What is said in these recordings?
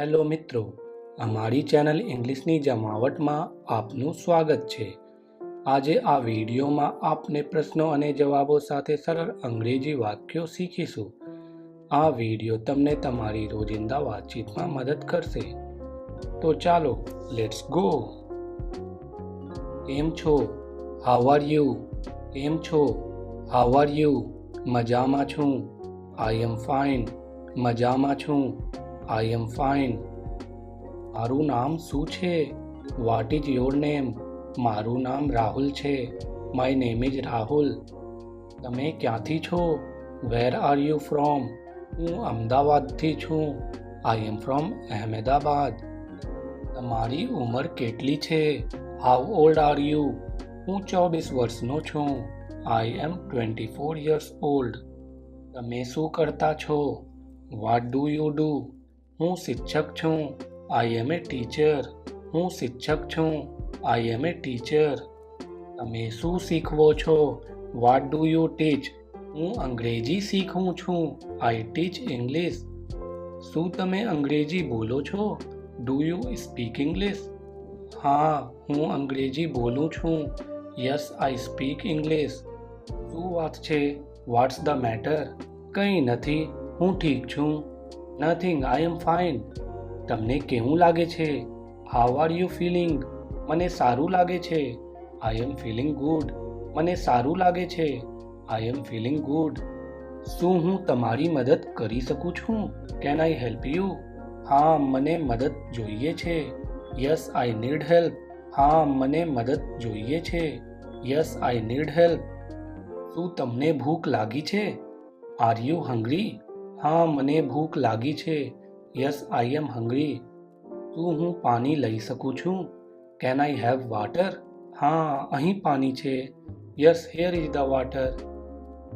Hello મિત્રો અમારી channel ઇંગ્લિશની જમાવટમાં આપનું સ્વાગત છે. આજે આ વિડીયોમાં આપને પ્રશ્નો અને જવાબો સાથે સરળ અંગ્રેજી વાક્યો શીખીશું. આ વીડિયો તમને તમારી રોજિંદા વાતચીતમાં મદદ કરશે. તો ચાલો લેટ્સ ગો કેમ છો હાવ આર યુ કેમ છો હાવ આર યુ મજામાં છું? આઈ એમ ફાઇન મજામાં છું? આઈ એમ ફાઇન મારું નામ શું છે? વોટ ઇઝ યોર નેમ મારું નામ રાહુલ છે. My name is Rahul. તમે ક્યાંથી છો? વેર આર યુ ફ્રોમ હું અમદાવાદથી છું. I am from Ahmedabad. તમારી ઉંમર કેટલી છે? હાઉ ઓલ્ડ આર યુ હું ચોવીસ વર્ષનો છું. I am twenty four years old તમે શું કરતા છો? વોટ ડુ યુ ડુ હું શિક્ષક છું આઈ એમ એ ટીચર હું શિક્ષક છું આઈ એમ એ ટીચર તમે શું શીખવો છો? વોટ ડુ યુ ટીચ હું અંગ્રેજી શીખું છું. આઈ ટીચ ઇંગ્લિશ શું તમે અંગ્રેજી બોલો છો? ડુ યુ સ્પીક ઇંગ્લિશ હા, હું અંગ્રેજી બોલું છું. યસ આઈ સ્પીક ઇંગ્લિશ શું વાત છે? વોટ્સ ધ મેટર કંઈ નથી. હું ઠીક છું. નથિંગ આઈ એમ ફાઇન તમને કેવું લાગે છે? હાઉ આર યુ ફિલિંગ મને સારું લાગે છે. આઈ એમ ફિલિંગ ગુડ મને સારું લાગે છે. આઈ એમ ફિલિંગ ગુડ શું હું તમારી મદદ કરી શકું છું? કેન આઈ હેલ્પ યુ હા, મને મદદ જોઈએ છે. યસ આઈ નીડ હેલ્પ હા, મને મદદ જોઈએ છે. યસ આઈ નીડ હેલ્પ શું તમને ભૂખ લાગી છે? આર યુ હંગ્રી હા, મને ભૂખ લાગી છે. Yes, I am hungry. શું હું પાણી લઈ શકું છું? Can I have water? હા, અહીં પાણી છે. Yes, here is the water.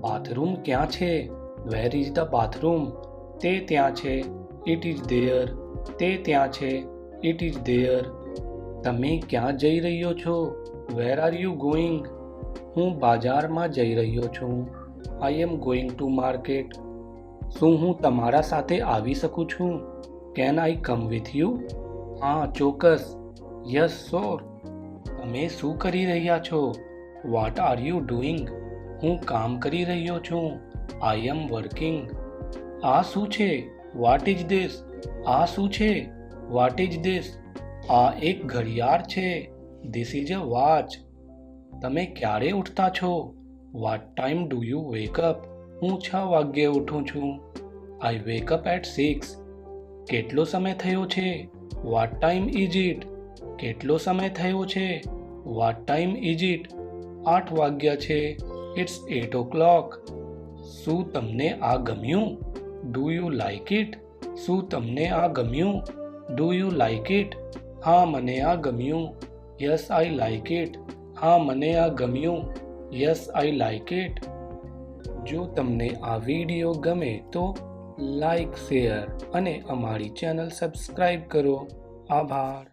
Bathroom ક્યાં છે? Where is the bathroom. તે ત્યાં છે. ઇટ ઇઝ ધેયર તે ત્યાં છે. ઇટ ઇઝ ધેયર તમે ક્યાં જઈ રહ્યો છો? Where are you going? હું બાજારમાં જઈ રહ્યો છું. I am going to market. શું હું તમારા સાથે આવી શકું છું? Can I come with you હા, ચોક્કસ. યસ શ્યોર તમે શું કરી રહ્યા છો? વોટ આર યુ ડુઈંગ હું કામ કરી રહ્યો છું. આઈ એમ વર્કિંગ આ શું છે? વોટ ઇઝ ધીસ આ શું છે? વોટ ઇઝ ધીસ આ એક ઘડિયાળ છે. ધીસ ઇઝ અ વોચ તમે ક્યારે ઉઠતા છો? What time do you wake up હું છ વાગ્યે ઉઠું છું. આઈ વેકઅપ એટ સિક્સ કેટલો સમય થયો છે? વાટ ટાઈમ ઇઝ ઇટ કેટલો સમય થયો છે? વાટ ટાઈમ ઇઝ ઇટ આઠ વાગ્યા છે. ઇટ્સ એટ ઓ ક્લોક શું તમને આ ગમ્યું? ડુ યુ લાઇક ઇટ શું તમને આ ગમ્યું? ડુ યુ લાઇક ઇટ હા, મને આ ગમ્યું. યસ આઈ લાઇક ઇટ હા, મને આ ગમ્યું. યસ આઈ લાઇક ઇટ જો તમને આ વીડિયો ગમે તો લાઈક શેર અને અમારી ચેનલ સબસ્ક્રાઈબ કરો. આભાર.